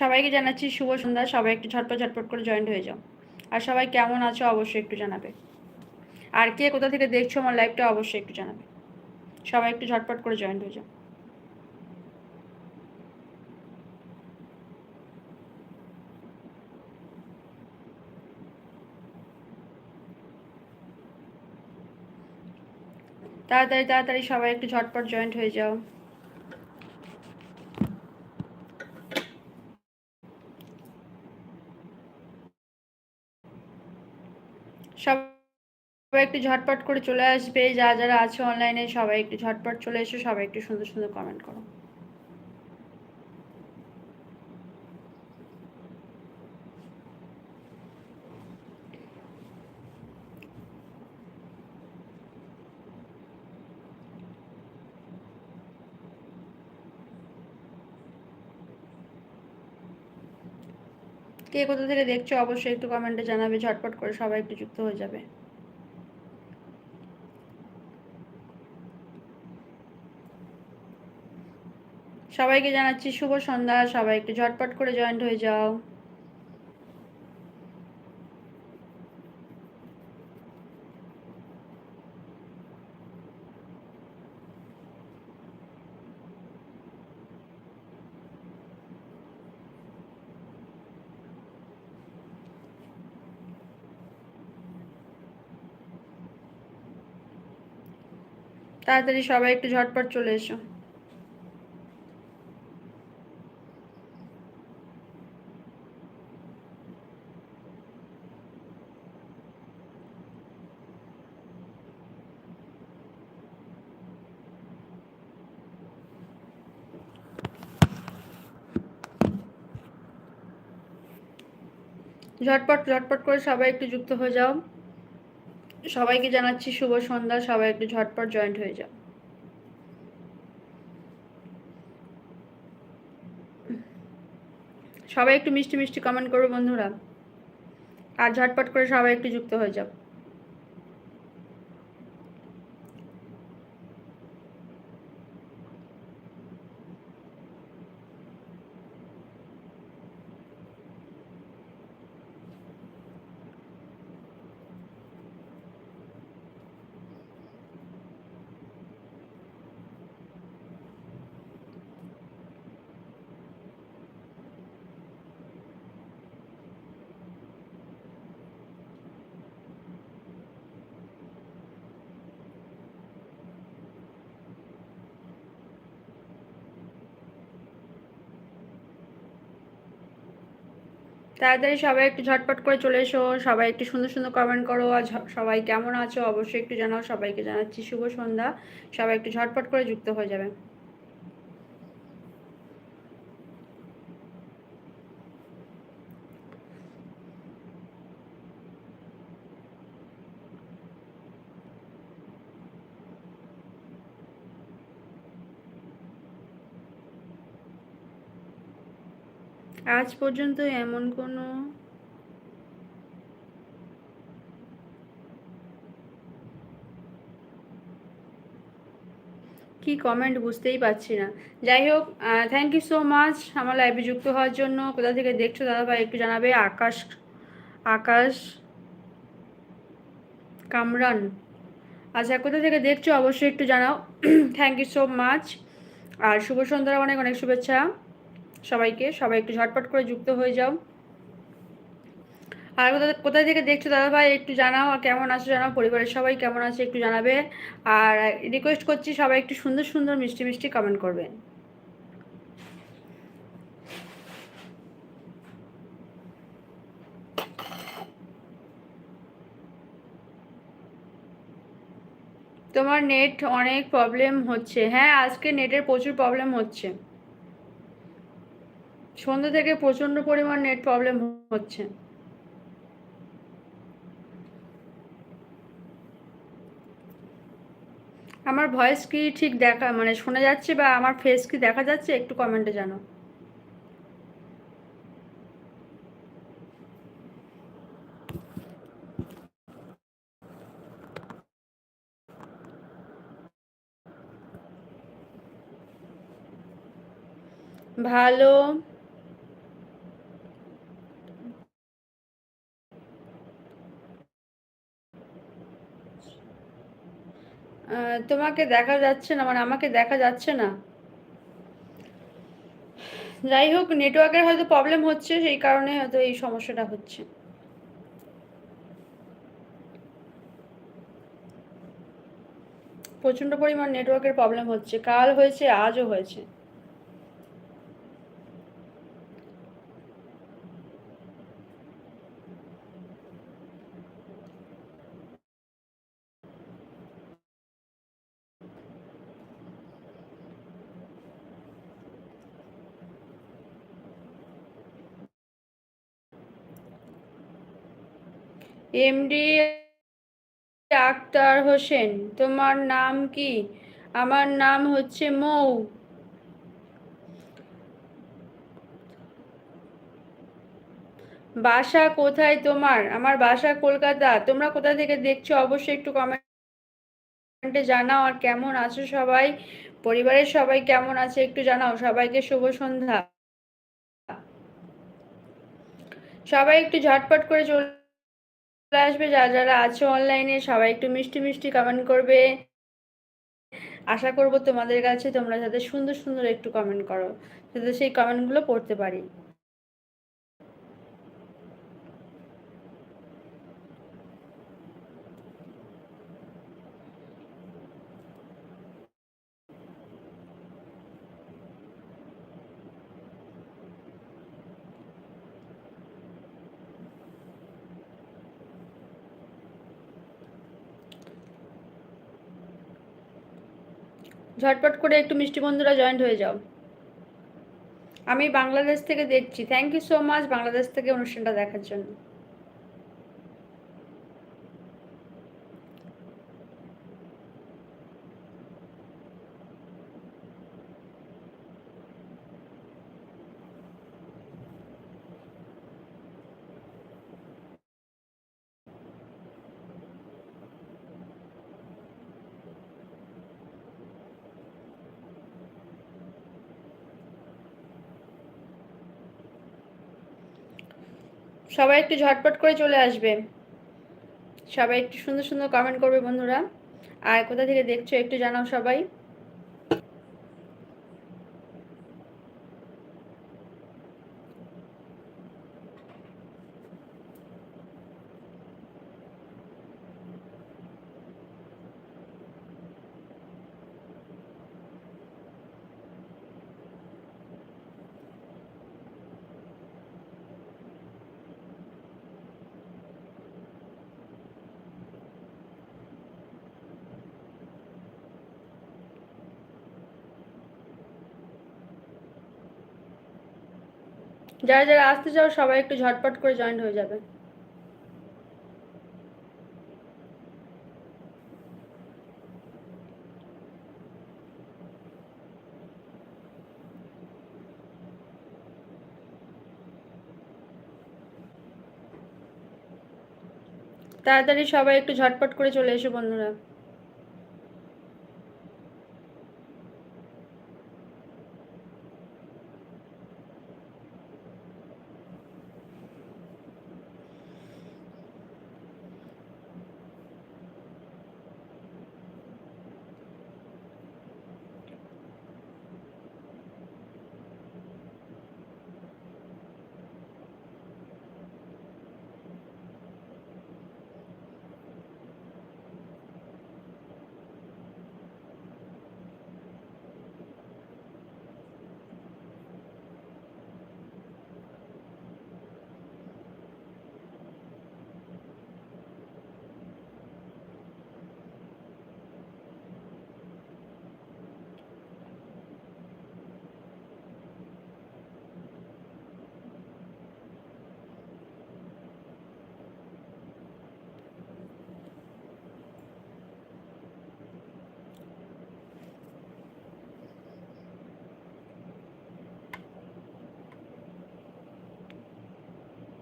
সবাইকে জানাচ্ছি শুভ সন্ধ্যা। সবাই একটু ঝটপট ঝটপট করে জয়েন্ট হয়ে যাও। আর সবাই কেমন আছো অবশ্যই একটু জানাবে। আর কে কোথা থেকে দেখছ আমার লাইভটা অবশ্যই একটু জানাবে। সবাই একটু ঝটপট করে জয়েন্ট হয়ে যাও। তাড়াতাড়ি তাড়াতাড়ি সবাই একটু ঝটপট জয়েন্ট হয়ে যাও। সবাই একটু ঝটপট করে চলে আসবে। যা যারা আছে অনলাইনে সবাই একটু ঝটপট চলে এসো, সবাই একটু সুন্দর সুন্দর কমেন্ট করো। কে কোথা থেকে দেখছ, অবশ্যই একটু কমেন্টে জানাবে, ঝটপট করে সবাই একটু যুক্ত হয়ে যাবে। সবাইকে জানাচ্ছি শুভ সন্ধ্যা, সবাই একটু ঝটপট করে জয়েন্ট হয়ে যাও। তাড়াতাড়ি সবাই একটু ঝটপট চলে এসো। ঝটপট ঝটপট করে সবাই একটু যুক্ত হয়ে যাও। সবাইকে জানাচ্ছি শুভ সন্ধ্যা, সবাই একটু ঝটপট জয়েন্ট হয়ে যাও। সবাই একটু মিষ্টি মিষ্টি কমেন্ট করবে বন্ধুরা। আর ঝটপট করে সবাই একটু যুক্ত হয়ে যাও। তাড়াতাড়ি সবাই একটু ঝটপট করে চলে এসো, সবাই একটু সুন্দর সুন্দর কমেন্ট করো, আর সবাই কেমন আছো অবশ্যই একটু জানাও, সবাইকে জানাচ্ছি শুভ সন্ধ্যা, সবাই একটু ঝটপট করে যুক্ত হয়ে যাবে। আজ পর্যন্ত এমন কোনো কি কমেন্ট বুঝতেই পারছি না। যাই হোক থ্যাংক ইউ সো মাচ আমার লাইভে যুক্ত হওয়ার জন্য। কোথা থেকে দেখছ দাদা ভাই, একটু জানাবে। আকাশ আকাশ কামরান। আচ্ছা কোথা থেকে দেখছ অবশ্যই একটু জানাও। থ্যাংক ইউ সো মাচ আর শুভ সন্ধ্যার অনেক অনেক শুভেচ্ছা। সবাইকে, সবাই একটু ঝটপট করে যুক্ত হয়ে যাও। আর কোথায় থেকে দেখছ দাদা ভাই, একটু জানাও, আর কেমন আছো জানাও, পরিবারের সবাই কেমন আছে একটু জানাবে। আর রিকোয়েস্ট করছি সবাই একটু সুন্দর সুন্দর মিষ্টি মিষ্টি কমেন্ট করবেন তোমার নেট অনেক প্রবলেম হচ্ছে। হ্যাঁ আজকে নেটের প্রচুর প্রবলেম হচ্ছে। সন্ধ্যা থেকে প্রচণ্ড পরিমাণ নেট প্রবলেম হচ্ছে। আমার ভয়েস কি ঠিক দেখা মানে শোনা যাচ্ছে বা আমার ফেস কি দেখা যাচ্ছে? একটু কমেন্টে জানো ভালো। তোমাকে দেখা যাচ্ছে না মানে আমাকে দেখা যাচ্ছে না। যাই হোক নেটওয়ার্কের হয়তো প্রবলেম হচ্ছে, সেই কারণে হয়তো এই সমস্যাটা হচ্ছে। প্রচণ্ড পরিমাণ নেটওয়ার্কের প্রবলেম হচ্ছে। কাল হয়েছে, আজও হয়েছে। এমডি আক্তার হোসেন, তোমার নাম কি? আমার নাম হচ্ছে মৌ। বাসা কোথায় তোমার? আমার বাসা কলকাতা। তোমরা কোথা থেকে দেখছ অবশ্যই একটু কমেন্টে জানাও আর কেমন আছো সবাই? পরিবারের সবাই কেমন আছে একটু জানাও। সবাইকে শুভ সন্ধ্যা। সবাই একটু ঝটপট করে চলে আসবে, যারা যারা আছো অনলাইনে সবাই একটু মিষ্টি মিষ্টি কমেন্ট করবে। আশা করব তোমাদের কাছে তোমরা যাতে সুন্দর সুন্দর একটু কমেন্ট করো, যাতে সেই কমেন্টগুলো পড়তে পারি। ঝটপট করে একটু মিষ্টি বন্ধুরা জয়েন্ট হয়ে যাও। আমি বাংলাদেশ থেকে দেখছি। Thank you so much Bangladesh থেকে অনুষ্ঠানটা দেখার জন্য। সবাই একটু ঝটপট করে চলে আসবে। সবাই একটু সুন্দর সুন্দর কমেন্ট করবে বন্ধুরা। আর কোথা থেকে দেখছ একটু জানাও সবাই। যারা যারা আসতে চাও, সবাই একটু ঝটপট করে জয়েন হয়ে যাবে। তাড়াতাড়ি সবাই একটু ঝটপট করে চলে এসো বন্ধুরা।